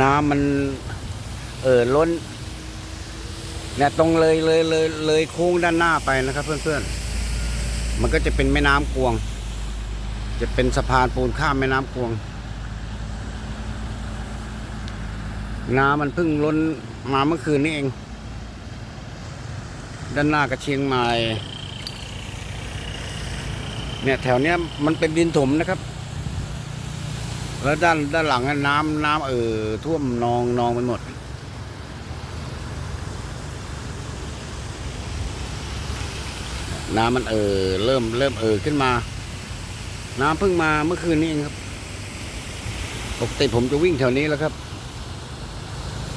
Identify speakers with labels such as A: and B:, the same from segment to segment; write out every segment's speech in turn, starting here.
A: น้ำมันเอ่อล้นเนี่ยตรงเลยเลยเลยเลยโค้งด้านหน้าไปนะครับ เพื่อนๆ มันก็จะเป็นแม่น้ำกวง จะเป็นสะพานปูนข้ามแม่น้ำกวง น้ำมันเพิ่งล้นมาเมื่อคืนนี้เอง ด้านหน้ากับเชียงใหม่เนี่ยแถวเนี้ยมันเป็นดินถมนะครับ แล้วด้านด้านหลังน้ำน้ำเอ่อท่วมนองนองไปหมด น้ำมันเอ่อเริ่มเริ่มเอ่อขึ้นมา น้ำเพิ่งมาเมื่อคืนนี้เองครับปกติผมจะวิ่งแถวนี้แล้วครับ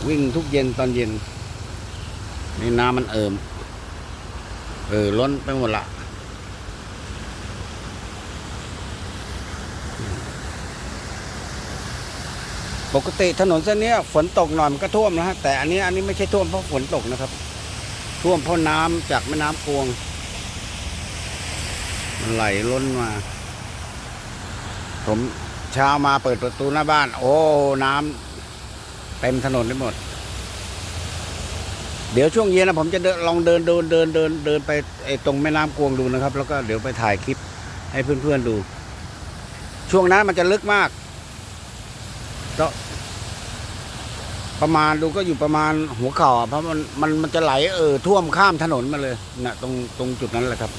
A: วิ่งทุกเย็นตอนเย็นนี่น้ำมันเอ่มเอ่อล้นไปหมดละ ปกติถนนเส้นนี้ฝนตกหน่อยมันก็ท่วมนะฮะแต่อันนี้อันนี้ไม่ใช่ท่วมเพราะฝนตกนะครับ ท่วมเพราะน้ำจากแม่น้ำกวงมันไหลล้นมา ผมเช้ามาเปิดประตูหน้าบ้าน โอ้น้ำเต็มถนนไปหมด เดี๋ยวช่วงเย็นนะผมจะเดินลองเดินเดินเดินเดินเดินไปไอ้ตรงแม่น้ำกวงดูนะครับ แล้วก็เดี๋ยวไปถ่ายคลิปให้เพื่อนๆดู ช่วงนั้นมันจะลึกมาก ก็ประมาณดูก็อยู่ประมาณหัวเข่าเพราะมันมันมันจะไหลเออท่วมข้ามถนนมาเลยนะตรงตรงจุดนั้นแหละครับ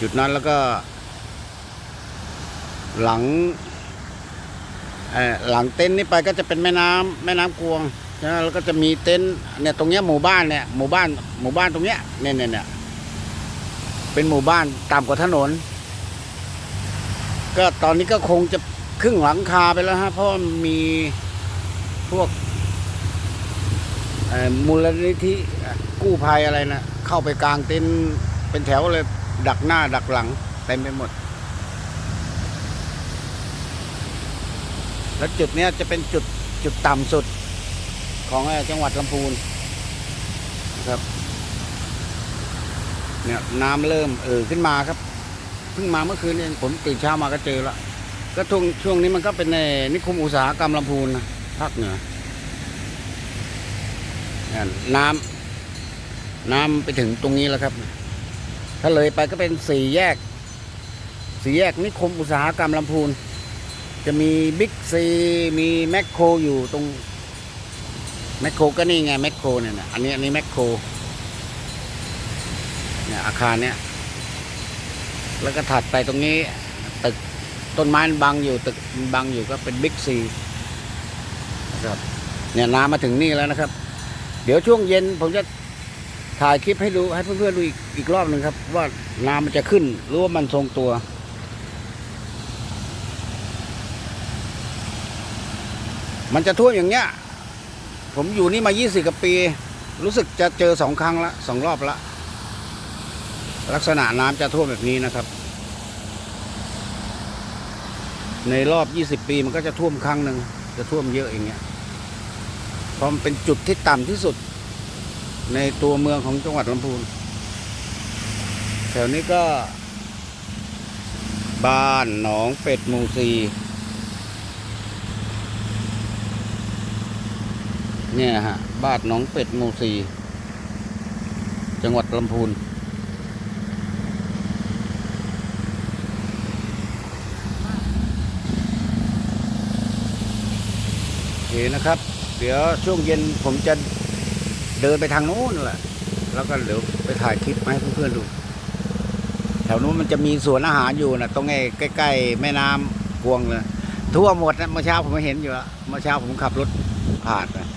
A: จุดนั้นแล้วก็ หลังเออหลังเต็นท์นี่ไปก็จะเป็นแม่น้ำแม่น้ำกวงนะแล้วก็จะมีเต็นท์เนี่ยตรงเนี้ยหมู่บ้านเนี่ยหมู่บ้านหมู่บ้านตรงเนี้ยเนี่ยเนี่ยเนี่ยเป็นหมู่บ้านต่ำกว่าถนน ก็ตอนนี้ก็คงจะ ครึ่งหลังคาไปแล้วฮะเพราะว่ามีพวกมูลนิธิกู้ภัยอะไรนะเข้าไปกลางเต็นท์เป็นแถวเลย ดักหน้าดักหลังเต็มไปหมด แล้วจุดเนี้ยจะเป็นจุดจุดต่ำสุดของจังหวัดลำพูนครับเนี่ยน้ำเริ่มเอ่อขึ้นมาครับ เพิ่งมาเมื่อคืนเองผมตื่นเช้ามาก็เจอแล้ว ก็ช่วงช่วงนี้มันก็เป็นในนิคมอุตสาหกรรมลำพูนนะภาคเหนือนี่น้ำน้ำไปถึงตรงนี้แล้วครับ ถ้าเลยไปก็เป็นสี่แยก สี่แยกนิคมอุตสาหกรรมลำพูน จะมีบิ๊กซีมีแมคโครอยู่ตรงแมคโครก็นี่ไงแมคโครเนี่ยนะอันนี้อันนี้แมคโครเนี่ยอาคารเนี้ยแล้วก็ถัดไปตรงนี้ตึก ต้นไม้มันบังอยู่ตึกบังอยู่ก็เป็นบิ๊กซีนะครับเนี่ยน้ำมาถึงนี่แล้วนะครับ เดี๋ยวช่วงเย็นผมจะถ่ายคลิปให้ดูให้เพื่อนๆดูอีกอีกรอบหนึ่งครับ ว่าน้ำมันจะขึ้นหรือว่ามันทรงตัว มันจะท่วมอย่างเงี้ย ผมอยู่นี่มา 20กว่าปี รู้สึกจะเจอสองครั้งละสองรอบละ ลักษณะน้ำจะท่วมแบบนี้นะครับ ในรอบ 20 ปีมันก็จะท่วมครั้งหนึ่งจะท่วมเยอะอย่างเงี้ยเพราะมันเป็นจุดที่ต่ำที่สุด ในตัวเมืองของจังหวัดลำพูนแถวนี้ก็ บ้านหนองเป็ดมูซีเนี่ยฮะบ้านหนองเป็ดมูซี จังหวัดลำพูน โอเค นะครับ เดี๋ยวช่วงเย็นผมจะเดินไปทางโน้นแหละ แล้วก็เดี๋ยวไปถ่ายคลิปมาให้เพื่อนๆดู แถวนู้นมันจะมีสวนอาหารอยู่นะตรงไอ้ใกล้ๆแม่น้ำพวงเลยทั่วหมดนะเมื่อเช้าผมเห็นอยู่แล้วเมื่อเช้าผมขับรถผ่านนะ